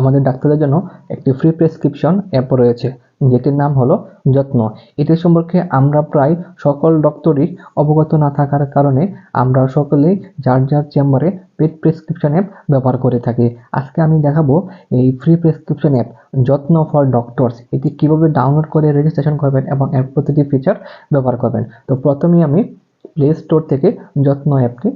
আমাদের ডাক্তারদের জন্য একটি ফ্রি প্রেসক্রিপশন অ্যাপ রয়েছে, যেটির নাম হলো যত্ন। এটি সম্পর্কে আমরা প্রায় সকল ডক্টরই অবগত না থাকার কারণে আমরা সকলেই যার যার চেম্বারে পেড প্রেসক্রিপশন অ্যাপ ব্যবহার করে থাকি। আজকে আমি দেখাবো এই free prescription app Jatno for doctors এটি কীভাবে ডাউনলোড করে রেজিস্ট্রেশন করবেন এবং এর প্রতিটি ফিচার ব্যবহার করবেন। তো প্রথমেই আমি প্লে স্টোর থেকে যত্ন অ্যাপটি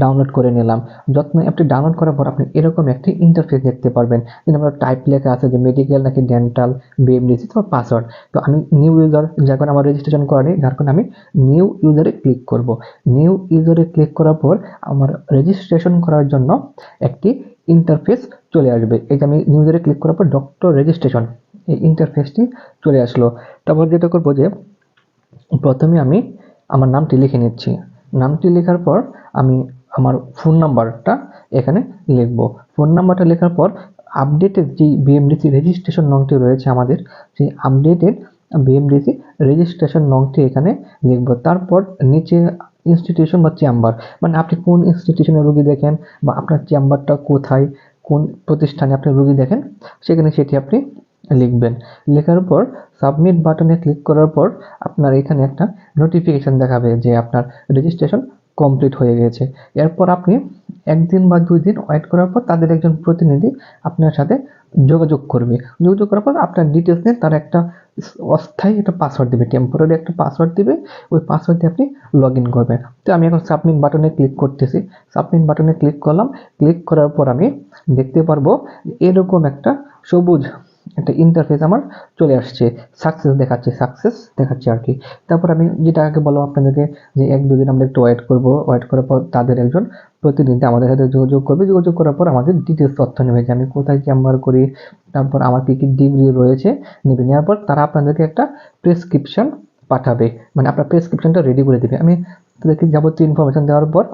ডাউনলোড করে নিলাম। যত্ন অ্যাপটি ডাউনলোড করার পর আপনি এরকম একটি ইন্টারফেস দেখতে পারবেন। যেখানে আমরা টাইপ লেখা আছে যে মেডিকেল নাকি ডেন্টাল বিএমডিসি তোমার পাসওয়ার্ড তো আমি নিউ ইউজার যার কারণে আমার রেজিস্ট্রেশন করা নেই যার কারণে আমি নিউ ইউজারে ক্লিক করব। নিউ ইউজারে ক্লিক করার পর আমার রেজিস্ট্রেশন করার জন্য একটি ইন্টারফেস চলে আসবে। এই যে আমি নিউ ইউজারে ক্লিক করার পর ডক্টর রেজিস্ট্রেশন এই ইন্টারফেসটি চলে আসলো। তারপর যেটা করব যে প্রথমে আমি আমার নামটি লিখে নিচ্ছি। নামটি লেখার পর আমি আমার ফোন নাম্বারটা এখানে লিখব। ফোন নাম্বারটা লেখার পর আপডেটেড যেই বিএমডিসি রেজিস্ট্রেশন নংটি রয়েছে আমাদের, সেই আপডেটেড বিএমডিসি রেজিস্ট্রেশন নংটি এখানে লিখব। তারপর নিচে ইনস্টিটিউশন বা চেম্বার মানে আপনি কোন ইনস্টিটিউশনে রোগী দেখেন বা আপনার চেম্বারটা কোথায়, কোন প্রতিষ্ঠানে আপনি রোগী দেখেন, সেখানে সেটি আপনি লিখবেন। লেখার পর সাবমিট বাটনে ক্লিক করার পর আপনার এখানে একটা নোটিফিকেশান দেখাবে যে আপনার রেজিস্ট্রেশন কমপ্লিট হয়ে গেছে। এরপর আপনি একদিন বা দুই দিন ওয়েট করার পর তাদের একজন প্রতিনিধি আপনার সাথে যোগাযোগ করবে। যোগাযোগ করার পর আপনার ডিটেলস নিয়ে তার একটা অস্থায়ী একটা পাসওয়ার্ড দেবে টেম্পোরারি একটা পাসওয়ার্ড দেবে। ওই পাসওয়ার্ড দিয়ে আপনি লগ ইন করবেন। তো আমি এখন সাবমিট বাটনে ক্লিক করতেছি। সাবমিট বাটনে ক্লিক করলাম। ক্লিক করার পর আমি দেখতে পারব এরকম একটা সবুজ একটা ইন্টারফেস আমার চলে আসছে সাকসেস দেখাচ্ছে সাকসেস দেখাচ্ছে আর কি। তারপর আমি যেটা আগে বললাম আপনাদেরকে, যে এক দুদিন আমরা একটু ওয়েট করব ওয়েট করার পর তাদের একজন প্রতিনিধি আমাদের সাথে যোগাযোগ করবে। যোগাযোগ করার পর আমাদের ডিটেলস তথ্য নেবে, যে আমি কোথায় চেম্বার করি, তারপর আমার কী কী ডিগ্রি রয়েছে নেবে। নেওয়ার পর তারা আপনাদেরকে একটা প্রেসক্রিপশন পাঠাবে মানে আপনার প্রেসক্রিপশনটা রেডি করে দেবে। আমি তাদেরকে যাবতীয় ইনফরমেশান দেওয়ার পর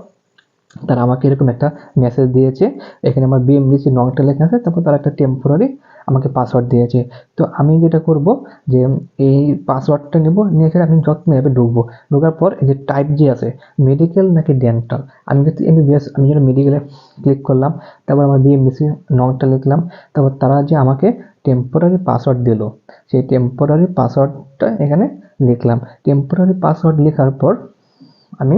তারা আমাকে এরকম একটা মেসেজ দিয়েছে, এখানে আমার বিএমডিসি নংটা লেখা আছে, তারপর তারা একটা টেম্পোরারি আমাকে পাসওয়ার্ড দিয়েছে। তো আমি যেটা করব যে, এই পাসওয়ার্ডটা নেব, নিয়ে এখানে আমি যত্ন অ্যাপে ঢুকবো। ঢোকার পর এই যে টাইপ যে আছে মেডিকেল নাকি ডেন্টাল আমি যদি এমবিবিএস আমি যেন মেডিকেলে ক্লিক করলাম, তারপর আমার বিএমডিসি নংটা লিখলাম, তারপর তারা যে আমাকে টেম্পোরারি পাসওয়ার্ড দিল, সেই টেম্পোরারি পাসওয়ার্ডটা এখানে লিখলাম। টেম্পোরারি পাসওয়ার্ড লেখার পর আমি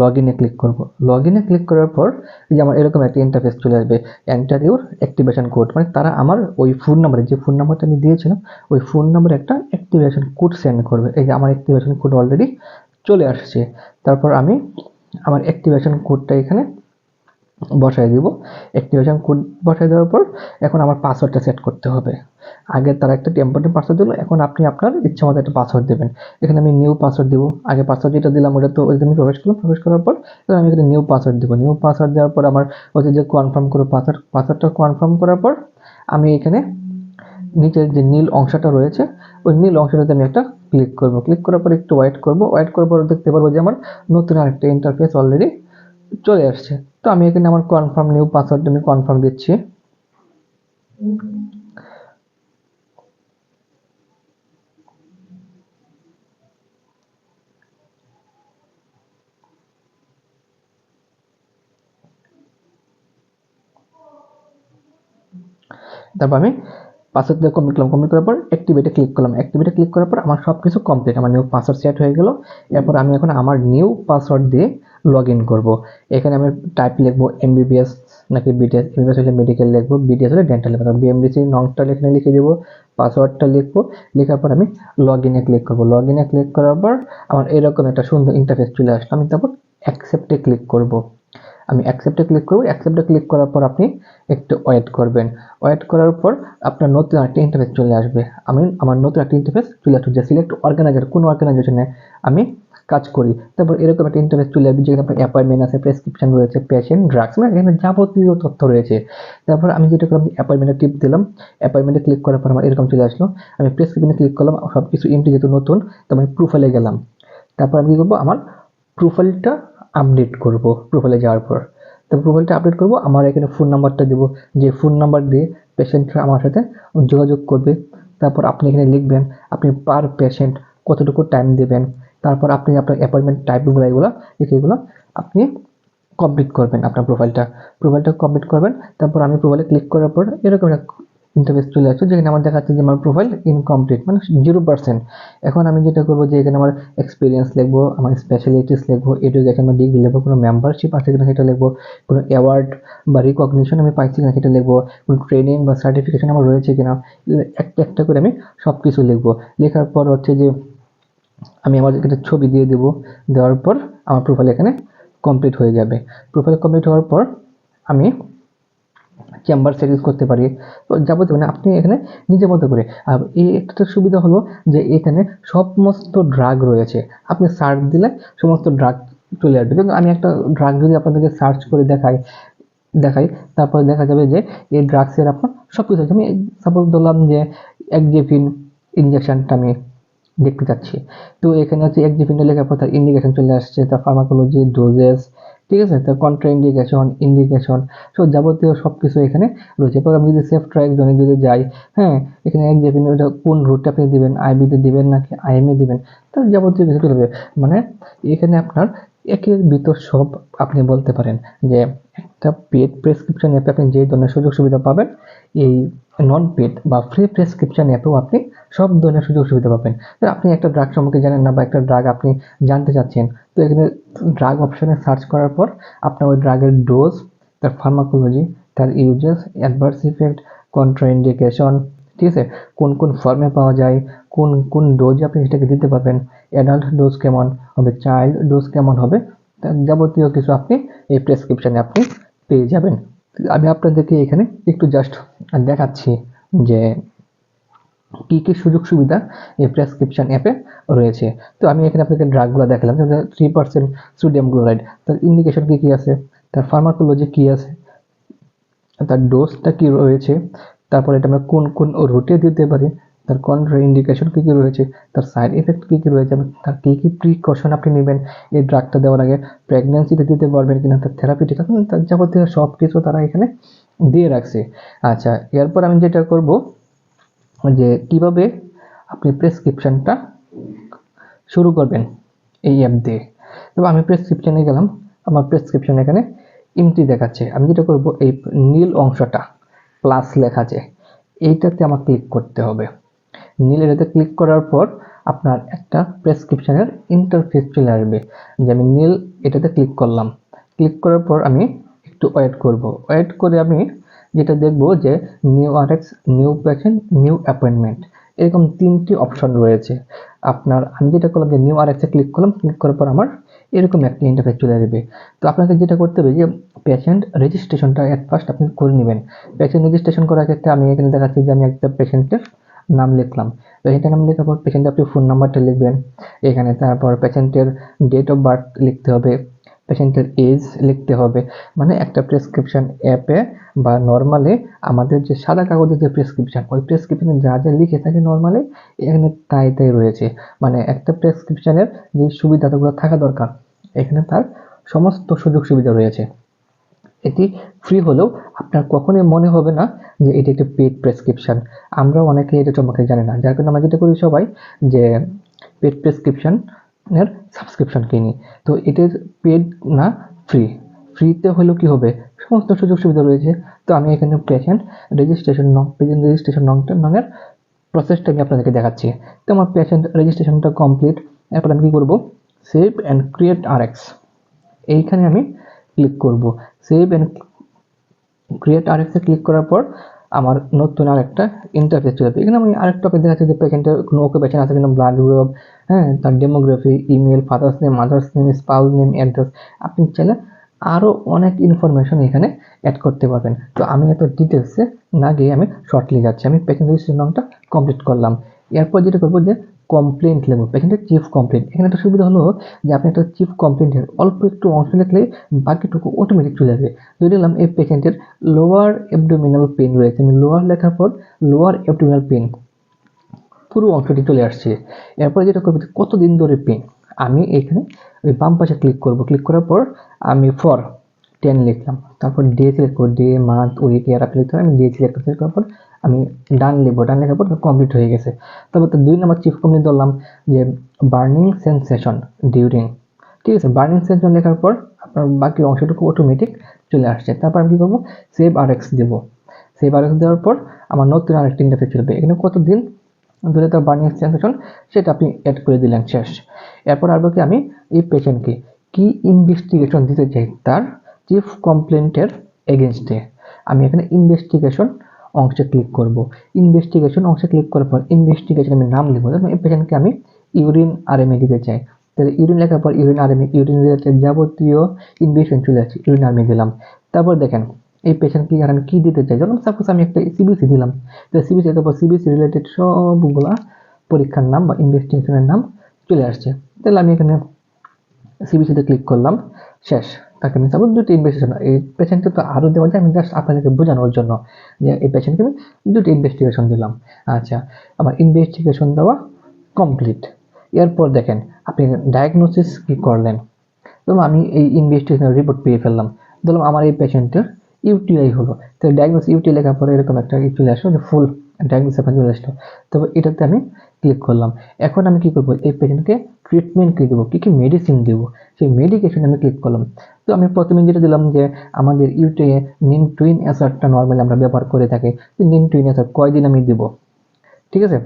লগ ইনে ক্লিক করব। লগ ইনে ক্লিক করার পর এই যে আমার এরকম একটা ইন্টারফেস চলে আসবে। এন্টার ইউর অ্যাক্টিভেশন কোড মানে তারা আমার ওই ফোন নাম্বারে যে ফোন নাম্বারটা আমি দিয়েছিলাম, ওই ফোন নাম্বারে একটা অ্যাক্টিভেশন কোড সেন্ড করবে। এই যে আমার অ্যাক্টিভেশন কোড অলরেডি চলে আসছে। তারপর আমি আমার অ্যাক্টিভেশন কোডটা এখানে বসাই দিব। অ্যাক্টিভেশন কোড বসাই দেওয়ার পর এখন আমার পাসওয়ার্ডটা সেট করতে হবে। আগে তারা একটা টেম্পোরারি পাসওয়ার্ড দিল, এখন আপনি আপনার ইচ্ছা মতো একটা পাসওয়ার্ড দেবেন। এখানে আমি নিউ পাসওয়ার্ড দিব। আগে পাসওয়ার্ড যেটা দিলাম, ওটা তো ওই আমি প্রবেশ করলাম, প্রবেশ করার পর এবার আমি এখানে নিউ পাসওয়ার্ড দেবো। নিউ পাসওয়ার্ড দেওয়ার পর আমার হচ্ছে যে কনফার্ম করে পাসওয়ার্ড পাসওয়ার্ডটা কনফার্ম করার পর আমি এখানে নিচের যে নীল অংশটা রয়েছে, ওই নীল অংশটাতে আমি একটা ক্লিক করব। ক্লিক করার পর একটু ওয়েট করব। ওয়েট করার পর দেখতে পারব যে আমার নতুন আরেকটা ইন্টারফেস অলরেডি চলে আসছে। তো আমি এখানে আমার কনফার্ম নিউ পাসওয়ার্ড আমি কনফার্ম দিচ্ছি। তারপর আমি পাসওয়ার্ড দিয়ে কমপ্লিট করলাম। কমপ্লিট করার পর অ্যাক্টিভেটে ক্লিক করলাম। অ্যাক্টিভেটে ক্লিক করার পর আমার সব কিছু কমপ্লিট আমার নিউ পাসওয়ার্ড সেট হয়ে গেল। এরপর আমি এখন আমার নিউ পাসওয়ার্ড দিয়ে লগ ইন করব। এখানে আমি টাইপ লিখব এমবিবিএস নাকি বিটিএস এমবিবিএস হলে মেডিকেল লিখব বিটিএস হলে ডেন্টাল লিখব। বিএমডিসি নংটা এখানে লিখে দেবো পাসওয়ার্ডটা লিখব। লেখার পর আমি লগ ইনে ক্লিক করব। লগ ইনে ক্লিক করার পর আমার এরকম একটা সুন্দর ইন্টারফেস চলে আসলো। আমি তারপর অ্যাকসেপ্টে ক্লিক করব। আমি অ্যাকসেপ্টে ক্লিক করব। অ্যাকসেপ্টে ক্লিক করার পর আপনি একটু ওয়েট করবেন। ওয়েট করার পর আপনার নতুন একটা ইন্টারফেস চলে আসবে। আমি আমার নতুন একটা ইন্টারফেস চলে আসবে, যে সিলেক্ট অর্গানাইজার কোন অর্গানাইজেশনে আমি কাজ করি। তারপর এরকম একটা ইন্টারফেস চলে আসবে, যেখানে আপনার অ্যাপয়েন্টমেন্ট আছে প্রেসক্রিপশন রয়েছে পেশেন্ট ড্রাগস মানে এখানে যাবতীয় তথ্য রয়েছে। তারপর আমি যেটা করলাম অ্যাপয়েন্টমেন্টে টিপ দিলাম। অ্যাপয়েন্টমেন্টে ক্লিক করার পর আমার এরকম চলে আসলো। আমি প্রেসক্রিপশনে ক্লিক করলাম সব কিছু এমটি যেহেতু নতুন তো আমি প্রোফাইলে গেলাম। তারপর আমি কী করব? আমার প্রোফাইলটা আপডেট করব প্রোফাইলে যাওয়ার পর। তো প্রোফাইলটা আপডেট করব, আমার এখানে ফোন নাম্বারটা দেবো। যে ফোন নাম্বার দিয়ে পেশেন্টরা আমার সাথে যোগাযোগ করবে, তারপর আপনি এখানে লিখবেন, আপনি পার পেশেন্ট কতটুকু টাইম দেবেন, তারপর আপনি আপনার অ্যাপয়েন্টমেন্ট টাইপগুলো এগুলো লিখে এগুলো আপনি কমপ্লিট করবেন আপনার প্রোফাইলটা প্রোফাইলটা কমপ্লিট করবেন, তারপর আমি প্রোফাইলে ক্লিক করার পর এরকম একটা ইন্টারফেস চলে আসছে যেখানে আমার দেখাচ্ছে যে আমার প্রোফাইল ইনকমপ্লিট মানে জিরো পার্সেন্ট এখন আমি যেটা করব যে এখানে আমার এক্সপিরিয়েন্স লিখব, আমার স্পেশালিটিস লিখব এডুকেশন বা ডিগ্রি লিখব, কোনো মেম্বারশিপ আছে কিনা সেটা লিখব, কোনো অ্যাওয়ার্ড বা রিকগনিশন আমি পাইছি কিনা সেটা লিখব, কোনো ট্রেনিং বা সার্টিফিকেশন আমার রয়েছে কিনা, একটা একটা করে আমি সব কিছু লিখব। লেখার পর হচ্ছে যে আমি আমার একটা ছবি দিয়ে দেবো, দেওয়ার পর আমার প্রোফাইল এখানে কমপ্লিট হয়ে যাবে। প্রোফাইল কমপ্লিট হওয়ার পর আমি চেম্বার সেট ইউজ করতে পারি। তো যাবতীয় মানে আপনি এখানে নিজের মতো করে। আর এই একটা সুবিধা হলো যে এখানে সমস্ত ড্রাগ রয়েছে। আপনি সার্চ দিলে সমস্ত ড্রাগ চলে আসবে। কিন্তু আমি একটা ড্রাগ যদি আপনাদেরকে সার্চ করে দেখাই দেখাই, তারপরে দেখা যাবে যে এই ড্রাগসের আপনার সব কিছু আছে। আমি সাপোজ ধরলাম যে একজেফিন ইঞ্জেকশনটা আমি দেখতে চাচ্ছি। তো এখানে হচ্ছে একজিফিনটা লেখার পর তার ইন্ডিকেশন চলে আসছে, তার ফার্মাকোলজি ডোজেস ঠিক আছে? তার কন্ট্রা ইন্ডিকেশন ইন্ডিকেশন সব যাবতীয় সব কিছু এখানে রয়েছে। এরপর আমি যদি সেফ ট্র্যাক জোনে যদি যাই হ্যাঁ এখানে একজিফিন ওটা কোন রুটটা আপনি দিবেন? আইবিতে দিবেন নাকি আইএমএ দিবেন? তার যাবতীয় কিছু চলে মানে এখানে আপনার একের ভিতর সব আপনি বলতে পারেন যে একটা পেড প্রেসক্রিপশন অ্যাপে আপনি যে ধরনের সুযোগ সুবিধা পাবেন, এই নন পেড বা ফ্রি প্রেসক্রিপশন অ্যাপেও আপনি সব ধরনের সুযোগ সুবিধা পাবেন। আপনি একটা ড্রাগ সম্পর্কে জানেন না বা একটা ড্রাগ আপনি জানতে চাচ্ছেন, তো এখানে ড্রাগ অপশানে সার্চ করার পর আপনার ওই ড্রাগের ডোজ তার ফার্মাকোলজি তার ইউজেস অ্যাডভার্স ইফেক্ট কন্ট্রাইন্ডিকেশন ঠিক আছে? কোন কোন ফর্মে পাওয়া যায়, কোন কোন ডোজে আপনি সেটাকে দিতে পারবেন অ্যাডাল্ট ডোজ কেমন হবে চাইল্ড ডোজ কেমন হবে তার যাবতীয় কিছু আপনি এই প্রেসক্রিপশানে আপনি পেয়ে যাবেন। আমি আপনাদেরকে এখানে একটু জাস্ট দেখাচ্ছি যে কী কী সুযোগ সুবিধা এই প্রেসক্রিপশন অ্যাপে রয়েছে? তো আমি এখানে আপনাকে ড্রাগগুলো দেখালাম, যেমন থ্রি পার্সেন্ট সোডিয়াম ক্লোরাইড তার ইন্ডিকেশন কী কী আছে? তার ফার্মাকোলজি কী আছে? তার ডোজটা কী রয়েছে? তারপরে এটা আমরা কোন কোন রুটে দিতে পারি? তার কন্ট্রা ইন্ডিকেশন কী কী রয়েছে? তার সাইড এফেক্ট কী কী রয়েছে? তার কী কী প্রিকশন আপনি নেবেন? এই ড্রাগটা দেওয়ার আগে প্রেগনেন্সিতে দিতে পারবেন কিনা? তার থেরাপিটিক তার যাবতীয় সব কিছু তারা এখানে দিয়ে রাখছে। আচ্ছা এরপর আমি যেটা করব যে কীভাবে আপনি প্রেসক্রিপশনটা শুরু করবেন এই অ্যাপ দিয়ে। তো আমি প্রেসক্রিপশনে গেলাম, আমার প্রেসক্রিপশন এখানে ইমটি দেখাচ্ছে। আমি যেটা করব, এই নীল অংশটা প্লাস লেখা আছে, এইটাতে আমার ক্লিক করতে হবে। নীল এটাতে ক্লিক করার পর আপনার একটা প্রেসক্রিপশনের ইন্টারফেস চলে আসবে। যে আমি নীল এটাতে ক্লিক করলাম। ক্লিক করার পর আমি একটু ওয়েট করব। ওয়েট করে আমি যেটা দেখব যে new Rx new patient new appointment এরকম তিনটি অপশন রয়েছে। আপনার, আমি যেটা করলাম যে নিউ আরএক্সে ক্লিক করলাম ক্লিক করার পর আমার এরকম একটা ইন্টারফেস চলে আসবে। তো আপনাকে যেটা করতে হবে যে পেশেন্ট রেজিস্ট্রেশনটা অ্যাট ফার্স্ট আপনি করে নেবেন। পেশেন্ট রেজিস্ট্রেশন করার ক্ষেত্রে আমি এখানে দেখাচ্ছি যে আমি একটা পেশেন্টের নাম লিখলাম। পেশেন্টের নাম লেখার পর পেশেন্টের আপনি ফোন নাম্বারটা লিখবেন। এখানে তারপর পেশেন্টের ডেট অফ বার্থ লিখতে হবে। পেশেন্টের এজ লিখতে হবে। মানে একটা প্রেসক্রিপশন অ্যাপে বা নর্মালে আমাদের যে সাদা কাগজের যে প্রেসক্রিপশন ওই প্রেসক্রিপশনে যা যা লিখে থাকে নর্মালি এখানে তাই তাই রয়েছে। মানে একটা প্রেসক্রিপশানের যে সুবিধাগুলো থাকা দরকার, এখানে তার সমস্ত সুযোগ সুবিধা রয়েছে। এটি ফ্রি হলেও আপনার কখনোই মনে হবে না যে এটি একটি পেড প্রেসক্রিপশন আমরাও অনেকে এটা সম্পর্কে জানি না। যার কারণে আমরা যেটা করি সবাই যে পেড প্রেসক্রিপশনের সাবস্ক্রিপশন কিনি। তো এটির পেড না ফ্রি ফ্রিতে হলেও কি হবে? সমস্ত সুযোগ সুবিধা রয়েছে। তো আমি এখানে পেশেন্ট রেজিস্ট্রেশন নং পেশেন্ট রেজিস্ট্রেশন নংটা নংয়ের প্রসেসটা আমি আপনাদেরকে দেখাচ্ছি। তো আমার পেশেন্ট রেজিস্ট্রেশনটা কমপ্লিট এরপর আমি কী করব? Save and create R X এইখানে আমি ক্লিক করব। সেভ অ্যান্ড ক্রিয়েট আর এক্সে ক্লিক করার পর আমার নতুন আরেকটা ইন্টারফেস চলে যাবে এখানে আমি আরেকটা পেজ দেখাচ্ছি যে পেশেন্টের কোনো ওকে পেশেন্ট আছে কিনা ব্লাড গ্রুপ হ্যাঁ তার demography email father's name mother's name spouse name address আপনি চাইলে আরও অনেক ইনফরমেশন এখানে অ্যাড করতে পারবেন। তো আমি এত ডিটেলসে না গিয়ে আমি শর্টলি যাচ্ছি। আমি পেশেন্ট রেজিস্ট্রেশন নামটা কমপ্লিট করলাম। এরপর যেটা করব যে কমপ্লেন্ট লিখব পেশেন্টের চিফ কমপ্লেন্ট এখানে একটা সুবিধা হলো যে আপনি একটা চিফ কমপ্লেন্টের অল্প একটু অংশ লিখলেই বাকিটুকু অটোমেটিক চলে যাবে। যদি দেখলাম এই পেশেন্টের লোয়ার অ্যাবডোমিনাল পেন রয়েছে আমি লোয়ার লেখার পর লোয়ার অ্যাবডোমিনাল পেন পুরো অংশটি চলে আসছে। এরপরে যেটা করব কতদিন ধরে পেন আমি এখানে ওই বাম পাশে ক্লিক করব। ক্লিক করার পর আমি ফর টেন লিখলাম। তারপর ডে সিলেক্ট করব। ডে মান্থ উইক ইয়ার আপনি লিখতে আমি ডে সিলেক্ট করার পর আমি ডান লিখব, ডান লেখার পর কমপ্লিট হয়ে গেছে। তারপর তো দুই নম্বর চিফ কমপ্লিট ধরলাম যে বার্নিং সেন্সেশন ডিউরিং ঠিক আছে বার্নিং সেন্সেশন লেখার পর আপনার বাকি অংশটুকু অটোমেটিক চলে আসছে। তারপর আমি কী করব? সেভ আর এক্স দেবো। সেভ আর এক্স দেওয়ার পর আমার নতুন আরেকটি ইন্টারফেস চলবে এখানে কতদিন ধরে তার বার্নিং সেন্সেশন সেটা আপনি অ্যাড করে দিলেন, শেষ। এরপর আসব কি আমি এই পেশেন্টকে কি ইনভেস্টিগেশন দিতে চাই তার চিফ কমপ্লেন্টের এগেনস্টে আমি এখানে ইনভেস্টিগেশন অংশে ক্লিক করব। ইনভেস্টিগেশন অংশে ক্লিক করার পর ইনভেস্টিগেশন আমি নাম লিখব। এই পেশেন্টকে আমি ইউরিন আরএমএ দিতে চাই। তাহলে ইউরিন লেখার পর ইউরিন আরএমএ ইউরিন যাবতীয় ইনভেস্টিগেশন চলে আসছে ইউরিন আরএমএ দিলাম। তারপর দেখেন, এই পেশেন্টকে আর আমি কী দিতে চাই? যেমন সাপোজ আমি একটা সিবিসি দিলাম। তো সিবিসি তারপর সিবিসি রিলেটেড সবগুলা পরীক্ষার নাম বা ইনভেস্টিগেশনের নাম চলে আসছে। তাহলে আমি এখানে সিবিসিতে ক্লিক করলাম। শেষ। তাকে আমি সাপোজ দুটি ইনভেস্টিগেশন এই পেশেন্টকে তো আরও দেওয়া যায়, আমি জাস্ট আপনাদেরকে বোঝানোর জন্য যে এই পেশেন্টকে আমি দুটি ইনভেস্টিগেশন দিলাম। আচ্ছা আমার ইনভেস্টিগেশন দেওয়া কমপ্লিট এরপর দেখেন, আপনি ডায়াগনোসিস কী করলেন? ধরুন আমি এই ইনভেস্টিগেশনের রিপোর্ট পেয়ে ফেললাম। ধরুন আমার এই পেশেন্টের ইউটিআই হলো। তো ডায়াগনোস ইউটিআই লেখার পরে এরকম একটা চলে আসলো যে ফুল ডায়াগনোস আপনার চলে আসলো। তবে এটাতে আমি ক্লিক করলাম। এখন আমি কি করব? এই পেশেন্টকে ট্রিটমেন্ট কী দেবো? কী কী মেডিসিন দেবো? সেই মেডিকেশন আমি ক্লিক করলাম। তো আমি প্রথমে যেটা দিলাম যে, আমাদের ইউটিউবে নিন টুইন অ্যাসারটা নর্মালি আমরা ব্যবহার করে থাকি। নিন টুইন অ্যাসার কয়দিন আমি দেবো? ঠিক আছে?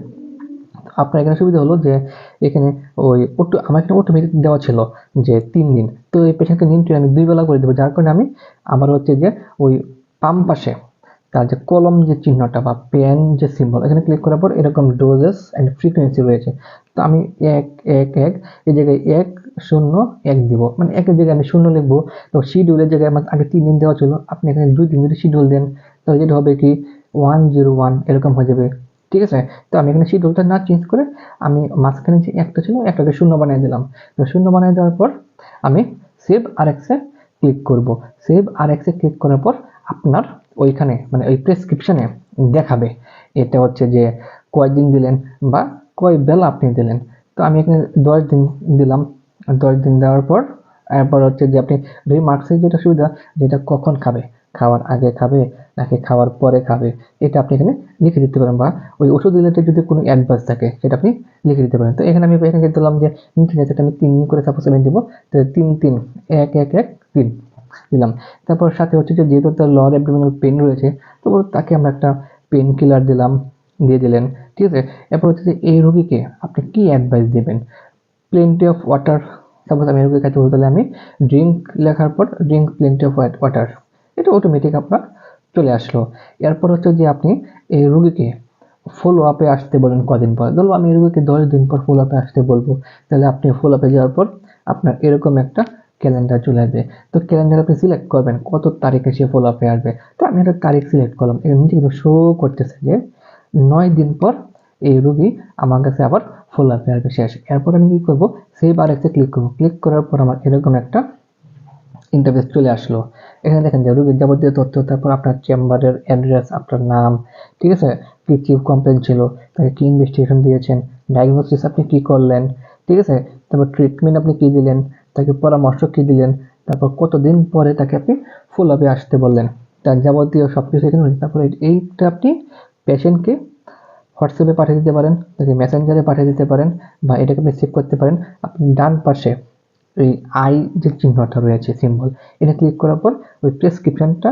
আপনার এখানে সুবিধা হলো যে, এখানে ওই অটো, আমার এখানে অটোমেটিক দেওয়া ছিল যে তিন দিন। তো এই পেশেন্টকে নিন টুইন আমি দুই বেলা করে দেবো। যার কারণে আমি, আমার হচ্ছে যে, ওই পাম পাশে তার যে কলম যে চিহ্নটা বা পেন যে সিম্বল এখানে ক্লিক করার পর এরকম ডোজেস অ্যান্ড ফ্রিকোয়েন্সি রয়েছে। তো আমি এক এক এক, এই জায়গায় এক, শূন্য, এক দিব। মানে একের জায়গায় আমি শূন্য লিখব। তো শিডিউলের জায়গায় আমার আগে তিন দিন দেওয়া ছিল। আপনি এখানে দুই দিন যদি শিডিউল দেন, তাহলে যেটা হবে কি? ওয়ান জিরো ওয়ান এরকম হয়ে যাবে। ঠিক আছে? তো আমি এখানে শিডিউলটা না চেঞ্জ করে আমি মাঝখানে যে একটা ছিল, একটাকে শূন্য বানিয়ে দিলাম। তো শূন্য বানিয়ে দেওয়ার পর আমি সেভ আর এক্সে ক্লিক করব। সেভ আর এক্সে ক্লিক করার পর আপনার ওইখানে মানে ওই প্রেসক্রিপশনে দেখাবে। এটা হচ্ছে যে কয়দিন দিলেন বা কয় বেলা আপনি দিলেন। তো আমি এখানে দশ দিন দিলাম। দশ দিন দেওয়ার পর, এরপর হচ্ছে যে আপনি রিমার্কসের যেটা সুবিধা, যেটা কখন খাবে? খাওয়ার আগে খাবে নাকি খাওয়ার পরে খাবে? এটা আপনি এখানে লিখে দিতে পারেন বা ওই ওষুধ রিলেটেড যদি কোনো অ্যাডভাইস থাকে, সেটা আপনি লিখে দিতে পারেন। তো এখানে আমি এখানে দিলাম যে, নিচে আমি তিন করে সাপোজ আমি দেবো তো তিন তিন, এক এক এক, তিন। দিলাম। তারপর সাথে হচ্ছে যে যেহেতু তার লর অ্যাবডোমিনাল পেন রয়েছে তো তাকে আমরা একটা পেন কিলার দিলাম, দিয়ে দিলেন। ঠিক আছে? এরপর হচ্ছে যে এই রোগীকে আপনি কী অ্যাডভাইস দেবেন? প্লেন্টি অফ ওয়াটার সাপোজ আমি রোগীর কাছে বলতে আমি ড্রিঙ্ক লেখার পর ড্রিঙ্ক প্লেন্টি অফ ওয়াটার এটা অটোমেটিক আপনার চলে আসলো। এরপর হচ্ছে যে আপনি এই রুগীকে ফলো আপে আসতে বলেন কদিন পর। ধরো আমি এই রুগীকে দশ দিন পর ফলো আপে আসতে বলব। তাহলে আপনি ফলো আপে যাওয়ার পর আপনার এরকম একটা ক্যালেন্ডার চলে আসবে। তো ক্যালেন্ডার আপনি সিলেক্ট করবেন কত তারিখে সে ফলো আপে আসবে। তো আমি একটা তারিখ সিলেক্ট করলাম। এর নিচে কিন্তু শো করতেছে যে নয় দিন পর এই রুগী আমার কাছে আবার ফলো আপে আসবে শেষ এরপর আমি কী করব? সেভ আর এক্সে ক্লিক করব। ক্লিক করার পর আমার এরকম একটা ইন্টারফেস চলে আসলো। এখানে দেখেন যে রুগীর যাবতীয় তথ্য, তারপর আপনার চেম্বারের অ্যাড্রেস আপনার নাম, ঠিক আছে? কি চিফ কমপ্লেন ছিল, তাকে কী ইনভেস্টিগেশন দিয়েছেন ডায়াগনোসিস আপনি কী করলেন, ঠিক আছে? তারপর ট্রিটমেন্ট আপনি কী দিলেন তাকে পরামর্শ কী দিলেন? তারপর কতদিন পরে তাকে আপনি ফুল আপে আসতে বললেন? তার যাবতীয় সব কিছু এখানে তারপরে এইটা আপনি পেশেন্টকে হোয়াটসঅ্যাপে পাঠিয়ে দিতে পারেন, তাকে মেসেঞ্জারে পাঠিয়ে দিতে পারেন বা এটাকে আপনি সেভ করতে পারেন। আপনি ডান পাশে ওই আই যে চিহ্নটা রয়েছে সিম্বল এটা ক্লিক করার পর ওই প্রেসক্রিপশনটা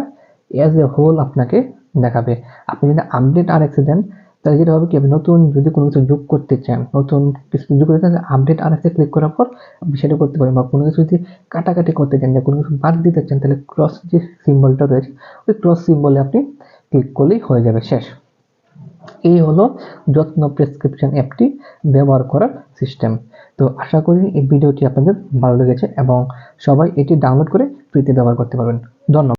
অ্যাজ এ হোল আপনাকে দেখাবে। আপনি যদি আপডেট আর এক্সে দেন তাহলে যেটা হবে কি, আপনি নতুন যদি কোনো কিছু যোগ করতে চান, নতুন কিছু যোগ করতে চান আপডেট আর এক্সে ক্লিক করার পর আপনি সেটা করতে পারেন। বা কোনো কিছু যদি কাটাকাটি করতে চান বা কোনো কিছু বাদ দিতে চান, তাহলে ক্রস যে সিম্বলটা রয়েছে, ওই ক্রস সিম্বলে আপনি ক্লিক করলেই হয়ে যাবে শেষ। এই হলো যত্ন প্রেসক্রিপশন অ্যাপটি ব্যবহার করার সিস্টেম তো আশা করি এই ভিডিওটি আপনাদের ভালো লেগেছে এবং সবাই এটি ডাউনলোড করে ফ্রিতে ব্যবহার করতে পারবেন। ধন্যবাদ।